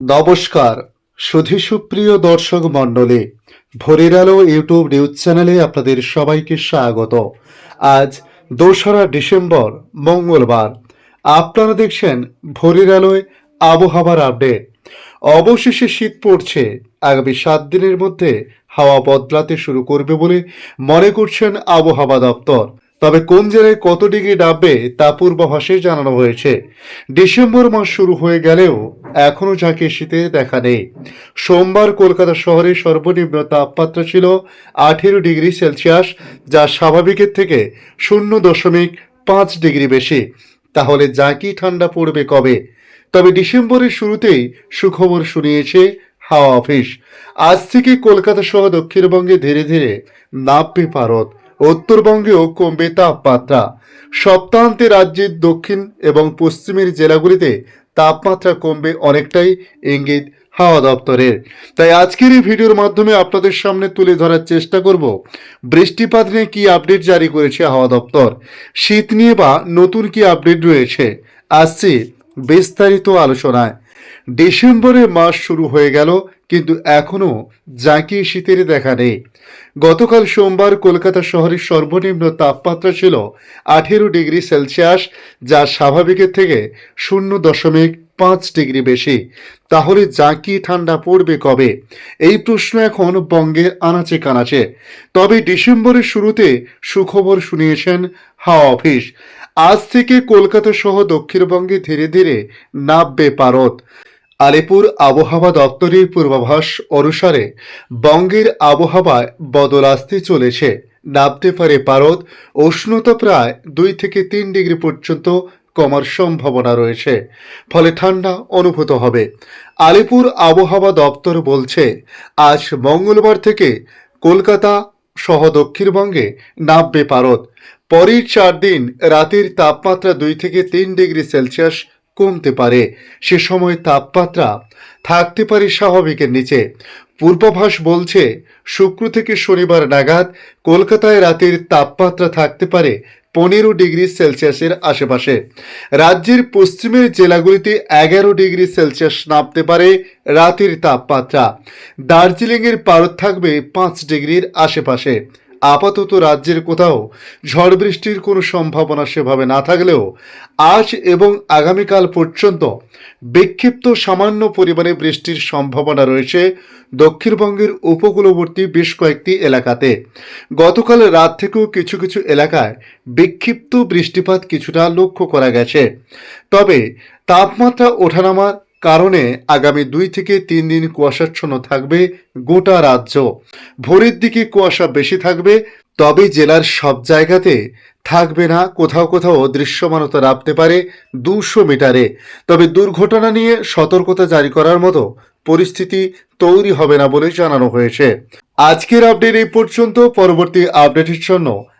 নমস্কার। সুধী সুপ্রিয় দর্শক মণ্ডলী, ভোরের আলো ইউটিউব নিউজ চ্যানেলে আপনাদের সবাইকে স্বাগত। আজ দোসরা ডিসেম্বর, মঙ্গলবার। আপনারা দেখছেন ভোরের আলোয় আবহাওয়ার আপডেট। অবশেষে শীত পড়ছে। আগামী সাত দিনের মধ্যে হাওয়া বদলাতে শুরু করবে বলে মনে করছেন আবহাওয়া দপ্তর। তবে কোন জেলায় কত ডিগ্রি নামবে তা পূর্বাভাসে জানানো হয়েছে। ডিসেম্বর মাস শুরু হয়ে গেলেও এখনও ঝাঁকে শীতে দেখা নেই। সোমবার কলকাতা শহরে সর্বনিম্ন তাপমাত্রা ছিল আঠেরো ডিগ্রি সেলসিয়াস, যা স্বাভাবিকের থেকে শূন্য দশমিক পাঁচ ডিগ্রি বেশি। তাহলে জাঁকি ঠান্ডা পড়বে কবে? তবে ডিসেম্বরের শুরুতেই সুখবর শুনিয়েছে হাওয়া অফিস। আজ থেকে কলকাতা সহ দক্ষিণবঙ্গে ধীরে ধীরে নামবে পারদ উত্তরবঙ্গেও কমবে তাপমাত্রা। সপ্তাহান্তে রাজ্যের দক্ষিণ এবং পশ্চিমের জেলাগুলিতে তাপমাত্রা কমবে অনেকটাই ইঙ্গিত হাওয়া দপ্তরের। তাই আজকের এই ভিডিওর মাধ্যমে আপনাদের সামনে তুলে ধরার চেষ্টা করব, বৃষ্টিপাত নিয়ে কী আপডেট জারি করেছে হাওয়া দপ্তর, শীত নিয়ে বা নতুন কি আপডেট রয়েছে, আসছে বিস্তারিত আলোচনায়। ডিসেম্বরের মাস শুরু হয়ে গেল কিন্তু এখনও জাঁকিয়ে শীতের দেখা নেই। গতকাল সোমবার কলকাতা শহরের সর্বনিম্ন তাপমাত্রা ছিল আঠেরো ডিগ্রি সেলসিয়াস, যা স্বাভাবিকের থেকে শূন্য দশমিক পাঁচ ডিগ্রি বেশি। তাহলে জাঁকি ঠান্ডা পড়বে কবে? এই প্রশ্ন এখন বঙ্গের আনাচে কানাচে। তবে ডিসেম্বরের শুরুতে সুখবর শুনিয়েছেন হাওয়া অফিস। আজ থেকে কলকাতা সহ দক্ষিণবঙ্গে ধীরে ধীরে নামবে পারদ। আলিপুর আবহাওয়া দপ্তরের পূর্বাভাস অনুসারে বঙ্গের আবহাওয়ায় বদল আসতে চলেছে। নামতে পারে পারদ, উষ্ণতা প্রায় দুই থেকে তিন ডিগ্রি পর্যন্ত কমার সম্ভাবনা রয়েছে, ফলে ঠান্ডা অনুভূত হবে। আলিপুর আবহাওয়া দপ্তর বলছে, আজ মঙ্গলবার থেকে কলকাতা সহ দক্ষিণবঙ্গে নামবে পারদ। পরের চার দিন রাতের তাপমাত্রা দুই থেকে তিন ডিগ্রি সেলসিয়াস কমতে পারে। সে সময় তাপমাত্রা থাকতে পারে স্বাভাবিকের নিচে। পূর্বাভাস বলছে, শুক্র থেকে শনিবার নাগাদ কলকাতায় রাতের তাপমাত্রা থাকতে পারে পনেরো ডিগ্রি সেলসিয়াসের আশেপাশে। রাজ্যের পশ্চিমের জেলাগুলিতে এগারো ডিগ্রি সেলসিয়াস নামতে পারে রাতের তাপমাত্রা। দার্জিলিংয়ের পারদ থাকবে পাঁচ ডিগ্রির আশেপাশে। আপাতত রাজ্যের কোথাও ঝড় বৃষ্টির কোনো সম্ভাবনা সেভাবে না থাকলেও আজ এবং আগামীকাল পর্যন্ত বিক্ষিপ্ত সামান্য পরিমাণে বৃষ্টির সম্ভাবনা রয়েছে দক্ষিণবঙ্গের উপকূলবর্তী বেশ কয়েকটি এলাকাতে। গতকাল রাত থেকেও কিছু কিছু এলাকায় বিক্ষিপ্ত বৃষ্টিপাত কিছুটা লক্ষ্য করা গেছে। তবে তাপমাত্রা ওঠানামার কারণে আগামী দুই থেকে তিন দিন কুয়াশাচ্ছন্ন থাকবে গোটা রাজ্য। ভোরের দিকে কুয়াশা বেশি থাকবে, তবে জেলার সব জায়গাতে থাকবে না, কোথাও কোথাও দৃশ্যমানতা রাখতে পারে দুশো মিটারে। তবে দুর্ঘটনা নিয়ে সতর্কতা জারি করার মতো পরিস্থিতি তৈরি হবে না বলে জানানো হয়েছে। আজকের আপডেট এই পর্যন্ত, পরবর্তী আপডেটের জন্য